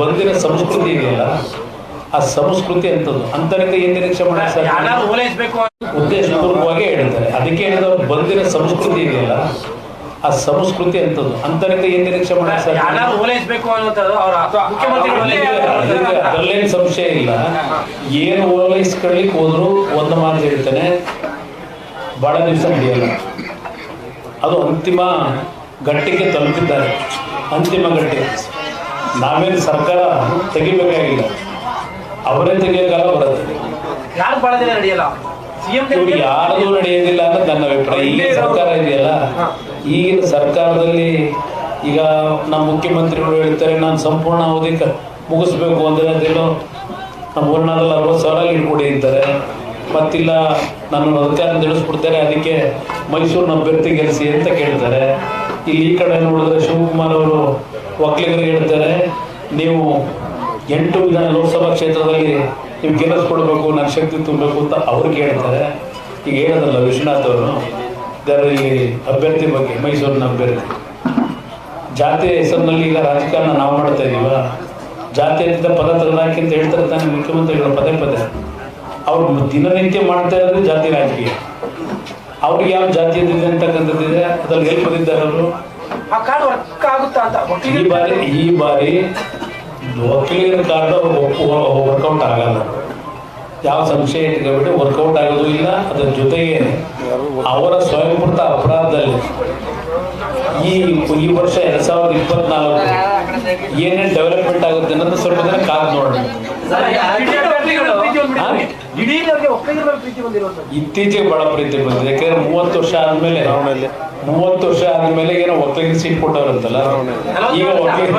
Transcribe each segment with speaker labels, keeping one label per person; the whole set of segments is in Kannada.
Speaker 1: ಬಂದಿರೋ ಸಂಸ್ಕೃತಿ ಇದೆಯಲ್ಲ ಆ ಸಂಸ್ಕೃತಿ ಅಂತದ್ದು ಅಂತರಿಕ ಏನ್ ನಿರೀಕ್ಷೆ
Speaker 2: ಮಾಡಬೇಕು
Speaker 1: ಉದ್ದೇಶಪೂರ್ವಕವಾಗಿ ಹೇಳ್ತಾರೆ. ಅದಕ್ಕೆ ಹೇಳಿದ್ರು ಬಂದಿರೋ ಸಂಸ್ಕೃತಿ ಇದೆಯಲ್ಲ ಆ ಸಂಸ್ಕೃತಿ ಅಂತದ್ದು ಅಂತರಿಕ ಏನ್ ನಿರೀಕ್ಷೆ
Speaker 2: ಅದರಲ್ಲೇನ್
Speaker 1: ಅದಕ್ಕೆ ಸಂಶಯ ಇಲ್ಲ. ಏನು ಓಲೈಸ್ಕೊಳ್ಳಿಕ್ ಹೋದ್ರು ಒಂದು ಮಾತು ಹೇಳ್ತಾನೆ. ಬಹಳ ದಿವಸ ನಡೆಯಲ್ಲ ಅದು ಅಂತಿಮ ಘಟ್ಟಿಗೆ ತಲುಪಿದ್ದಾರೆ. ಅಂತಿಮ ಘಟ್ಟಕ್ಕೆ ನಾವೇನು ಸರ್ಕಾರ ತೆಗಿಬೇಕಾಗಿಲ್ಲ. ಅವರೇ ತೆಗಿಯೋಕಾಲ ಬರುತ್ತೆ.
Speaker 2: ಯಾರು ನಡೆಯಲ್ಲ?
Speaker 1: ಇವ್ರು ಯಾರ್ದು ನಡೆಯೋದಿಲ್ಲ ಅಂತ ನನ್ನ ಅಭಿಪ್ರಾಯ. ಈಗಿನ ಸರ್ಕಾರ ಇದೆಯಲ್ಲ? ಈಗಿನ ಸರ್ಕಾರದಲ್ಲಿ ಈಗ ನಮ್ಮ ಮುಖ್ಯಮಂತ್ರಿಗಳು ಹೇಳ್ತಾರೆ ನಾನು ಸಂಪೂರ್ಣ ಅವಧಿ ಮುಗಿಸ್ಬೇಕು ಅಂದ್ರೆ ಅದೇನೋ ನಮ್ಮ ಊರಿನಾದಲ್ಲಿ ಅರವತ್ತು ಸಾವಿರ ಇಟ್ಕೊಡಿ ಅಂತಾರೆ. ಮತ್ತಿಲ್ಲ ನನ್ನ ಅಧಿಕಾರ ತಿಳಿಸ್ಬಿಡ್ತಾರೆ. ಅದಕ್ಕೆ ಮೈಸೂರಿನ ಅಭ್ಯರ್ಥಿ ಗೆಲ್ಲಿಸಿ ಅಂತ ಕೇಳ್ತಾರೆ. ಇಲ್ಲಿ ಈ ಕಡೆ ನೋಡಿದ್ರೆ ಶಿವಕುಮಾರ್ ಅವರು ಒಕ್ಕಲಿಗರಿಗೆ ಹೇಳ್ತಾರೆ, ನೀವು ಎಂಟು ವಿಧಾನ ಲೋಕಸಭಾ ಕ್ಷೇತ್ರದಲ್ಲಿ ನೀವು ಗೆಲ್ಲಿಸ್ಕೊಡ್ಬೇಕು ನನ್ನ ಶಕ್ತಿ ತುಂಬಬೇಕು ಅಂತ ಅವ್ರಿಗೆ ಹೇಳ್ತಾರೆ ಈಗ ಹೇಳೋದಲ್ಲ ವಿಶ್ವನಾಥ್ ಅವರು, ಇದರಲ್ಲಿ ಅಭ್ಯರ್ಥಿ ಬಗ್ಗೆ, ಮೈಸೂರಿನ ಅಭ್ಯರ್ಥಿ. ಜಾತಿ ಹೆಸರಿನಲ್ಲಿ ಈಗ ರಾಜಕಾರಣ ನಾವು ಮಾಡ್ತಾ ಇದೀವ. ಜಾತಿ ಪದ ತೆಗೆದಾಕಿ ಅಂತ ಹೇಳ್ತಾರೆ ತಾನೇ ಮುಖ್ಯಮಂತ್ರಿಗಳು ಪದೇ ಪದೇ. ಅವ್ರು ದಿನನಿತ್ಯ ಮಾಡ್ತಾ ಇರೋದು ಜಾತಿ ರಾಜಕೀಯ. ಅವ್ರಿಗೆ ಯಾವ ಜಾತಿ ಇದೆ ಅಂತಕ್ಕಂಥದ್ದಿದೆ ಅದ್ರಲ್ಲಿ ಎಲ್ಲಿ ಬಂದಿದ್ದಾರೆ ಅವರು?
Speaker 2: ಆ ಕಾರ್ಡ್ ವರ್ಕ್ ಆಗುತ್ತಾ ಅಂತ
Speaker 1: ಈ ಬಾರಿ ಈ ಬಾರಿ ವಕೀಲರ ಕಾರ್ಡ್ ವರ್ಕೌಟ್ ಆಗಲ್ಲ. ಯಾವ ಸಂಶಯ ಇಟ್ಕೊಬಿಟ್ಟು ವರ್ಕೌಟ್ ಆಗೋದು ಇಲ್ಲ ಅದ್ರ ಜೊತೆಗೆ ಅವರ ಸ್ವಯಂಕೃತ ಅಪರಾಧದಲ್ಲಿ ಈ ಈ ವರ್ಷ ಎರಡ್ ಸಾವಿರದ ಇಪ್ಪತ್ನಾಲ್ಕು ಏನೇನು ಡೆವಲಪ್ಮೆಂಟ್ ಆಗುತ್ತೆ ಅನ್ನೋದು ಸ್ವಲ್ಪ ಜನ ಕಾದು ನೋಡೋಣ. ಇತ್ತೀಚೆಗೆ ಬಹಳ ಪ್ರೀತಿ ಬಂದಿದೆ. ಯಾಕಂದ್ರೆ ಮೂವತ್ತು ವರ್ಷ ಆದ್ಮೇಲೆ ಮೂವತ್ತು ವರ್ಷ ಆದ್ಮೇಲೆ ಏನೋ ಒತ್ತಿಗೆ ಸೀಟ್ ಕೊಟ್ಟವ್ರಂತಲ್ಲ? ಈಗ
Speaker 2: ನಲವತ್ತೇಳು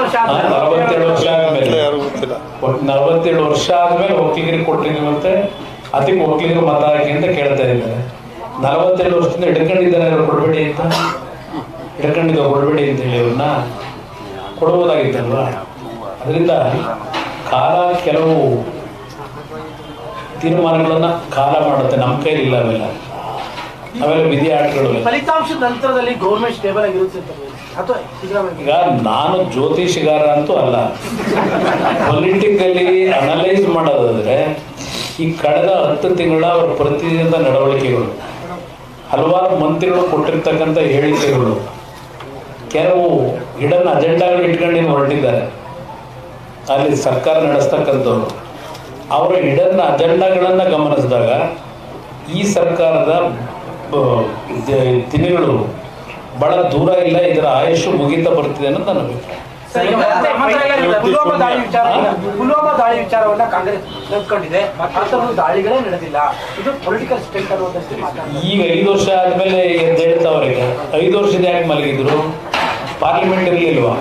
Speaker 2: ವರ್ಷ ಆದ್ಮೇಲೆ
Speaker 1: ನಲವತ್ತೆರಡು ವರ್ಷ ಆದ್ಮೇಲೆ.
Speaker 3: ಯಾರು ಗೊತ್ತಿಲ್ಲ.
Speaker 1: ಒಟ್ಟು ನಲವತ್ತೇಳು ವರ್ಷ ಆದ್ಮೇಲೆ ಒಕ್ಕಲಿಗರಿಗೆ ಕೊಟ್ಟಿದ್ದೀವಂತೆ. ಅದಕ್ಕೆ ಒಕ್ಕಲಿಗರು ಮತ ಹಾಕಿ ಅಂತ ಕೇಳ್ತಾ ಇದ್ದಾರೆ. ನಲವತ್ತೆರಡು ವರ್ಷದಿಂದ ಹಿಡ್ಕೊಂಡಿದ್ದಾರೆ ಅವ್ರು ಕೊಡಬೇಡಿ ಅಂತ? ಹಿಡ್ಕೊಂಡಿದ್ದ ಕೊಡಬೇಡಿ ಅಂತ ಹೇಳಿ ಅವ್ರನ್ನ ಕೊಡಬಹುದಾಗಿತ್ತಲ್ವಾ ಅದರಿಂದ ಕಾಲ ಕೆಲವು ತೀರ್ಮಾನಗಳನ್ನ ಕಾಲ ಮಾಡುತ್ತೆ. ನಮ್ಮ ಕೈಲಿಲ್ಲ ಅವೆಲ್ಲ. ಅವೆಲ್ಲ ವಿಧಿ ಆಟಗಳು
Speaker 2: ಫಲಿತಾಂಶದ ನಂತರದಲ್ಲಿ ಗೌರ್ಮೆಂಟ್ ಸ್ಟೇಬಲ್ ಆಗಿರುತ್ತೆ
Speaker 1: ಈಗ ನಾನು ಜ್ಯೋತಿಷಿಗಾರ ಅಂತೂ ಅಲ್ಲ. ಪೊಲಿಟಿಕಲಿ ಅನಲೈಸ್ ಮಾಡೋದಾದ್ರೆ ಈ ಕಳೆದ ಹತ್ತು ತಿಂಗಳ ಅವರ ಪ್ರತಿದಿನದ ನಡವಳಿಕೆಗಳು ಹಲವಾರು ಮಂತ್ರಿಗಳು ಕೊಟ್ಟಿರ್ತಕ್ಕಂಥ ಹೇಳಿಕೆಗಳು ಕೆಲವು ಹಿಡನ್ ಅಜೆಂಡಾಗಳು ಇಟ್ಕೊಂಡು ಹೊರಟಿದ್ದಾರೆ. ಅಲ್ಲಿ ಸರ್ಕಾರ ನಡೆಸ್ತಕ್ಕಂಥವ್ರು. ಅವರ ಇಡನ್ನ ಅಜೆಂಡಾಗಳನ್ನು ಗಮನಿಸಿದಾಗ ಈ ಸರ್ಕಾರದ ದಿನಗಳು ಬಹಳ ದೂರ ಇಲ್ಲ ಇದರ ಆಯುಷು ಮುಗಿತ ಬರ್ತಿದೆ ಅನ್ನೋದು ನನ್ನ ಅಭಿಪ್ರಾಯ?
Speaker 2: ಪುಲ್ವಾಮಾ ದಾಳಿ ವಿಚಾರ ಪುಲ್ವಾಮಾ ದಾಳಿ ವಿಚಾರವನ್ನ ಕಾಂಗ್ರೆಸ್ ನಂಬ್ಕೊಂಡಿದೆ ದಾಳಿಗಳೇ ನಡೆದಿಲ್ಲ. ಇದು ಪೊಲಿಟಿಕಲ್ ಸ್ಟೇಟ್ ಮಾತಾಡ್ತಾರೆ.
Speaker 1: ಈಗ ಐದು ವರ್ಷ ಆದ್ಮೇಲೆ ಎದ್ದು ಹೇಳ್ತಾವ್ರೆ ಈಗ. ಐದು ವರ್ಷದ ಯಾಕೆ ಮಲಗಿದ್ರು? ಪಾರ್ಲಿಮೆಂಟ್ ಇರಲಿಲ್ವಾ?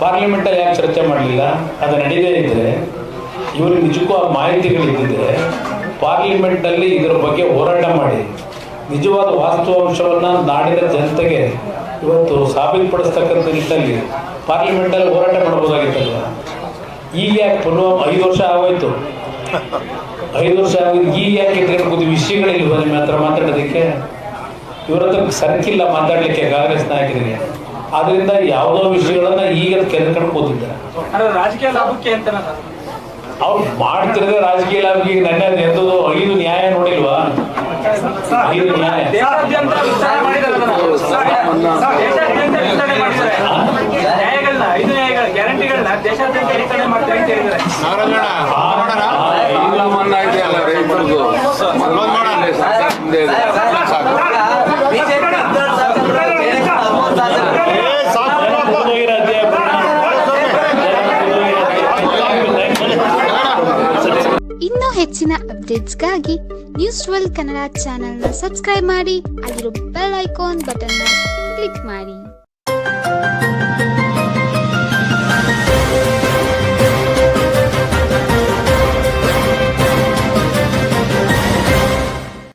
Speaker 1: ಪಾರ್ಲಿಮೆಂಟಲ್ಲಿ ಯಾಕೆ ಚರ್ಚೆ ಮಾಡಲಿಲ್ಲ? ಅದು ನಡೀದೇ ಇದ್ರೆ ಇವರು ನಿಜಕ್ಕೂ ಆ ಮಾಹಿತಿಗಳು ಇದ್ದಿದ್ರೆ ಪಾರ್ಲಿಮೆಂಟಲ್ಲಿ ಇದರ ಬಗ್ಗೆ ಹೋರಾಟ ಮಾಡಿ. ನಿಜವಾದ ವಾಸ್ತವಾಂಶವನ್ನು ನಾಡಿನ ಜನತೆಗೆ ಇವತ್ತು ಸಾಬೀತುಪಡಿಸ್ತಕ್ಕಂಥ ನಿಟ್ಟಲ್ಲಿ ಪಾರ್ಲಿಮೆಂಟಲ್ಲಿ ಹೋರಾಟ ಮಾಡ್ಬೋದಾಗಿತ್ತಲ್ಲ ಈಗ ಯಾಕೆ ಪುನಃ ಐದು ವರ್ಷ ಆಗೋಯ್ತು? ಐದು ವರ್ಷ ಆಗಿದೆ ಈಗ ಯಾಕೆ ಇಟ್ಕೊಂಡು ವಿಷಯಗಳಿಲ್ವ ನಿಮ್ಮ ಹತ್ರ ಮಾತಾಡೋದಕ್ಕೆ? ಇವ್ರ ಹತ್ರ ಸರ್ಕಿಲ್ಲ ಮಾತಾಡ್ಲಿಕ್ಕೆ ಕಾಂಗ್ರೆಸ್ ನಾಯಕರಿಗೆ. ಆದ್ರಿಂದ ಯಾವುದೋ ವಿಷಯಗಳನ್ನ ಈಗ ಕೆರೆಕೊಂಡು ಕೂತಿದ್ದಾರೆ.
Speaker 2: ಅಂದ್ರೆ ರಾಜಕೀಯ ಲಾಭಕ್ಕೆ ಅಂತ
Speaker 1: ಅವ್ರು ಮಾಡ್ತಿರೋದೇ ರಾಜಕೀಯ ಲಾಭಕ್ಕೆ ನನ್ನ ಎಂದದು ಐದು ನ್ಯಾಯ ನೋಡಿಲ್ವಾ? ಐದು ನ್ಯಾಯ.
Speaker 2: ಗ್ಯಾರಂಟಿಗಳನ್ನ ದೇಶಾದ್ಯಂತ ಮಾಡ್ತಾರೆ ಅಂತ ಹೇಳಿದ್ದಾರೆ.
Speaker 4: ಹೆಚ್ಚಿನ ಅಪ್ಡೇಟ್ಸ್ಗಾಗಿ ನ್ಯೂಸ್ ಟ್ವೆಲ್ ಕನ್ನಡ ಚಾನೆಲ್ನ ಸಬ್ಸ್ಕ್ರೈಬ್ ಮಾಡಿ ಅಲ್ಲಿರೋ ಬೆಲ್ ಐಕಾನ್ ಬಟನ್ನ ಕ್ಲಿಕ್ ಮಾಡಿ.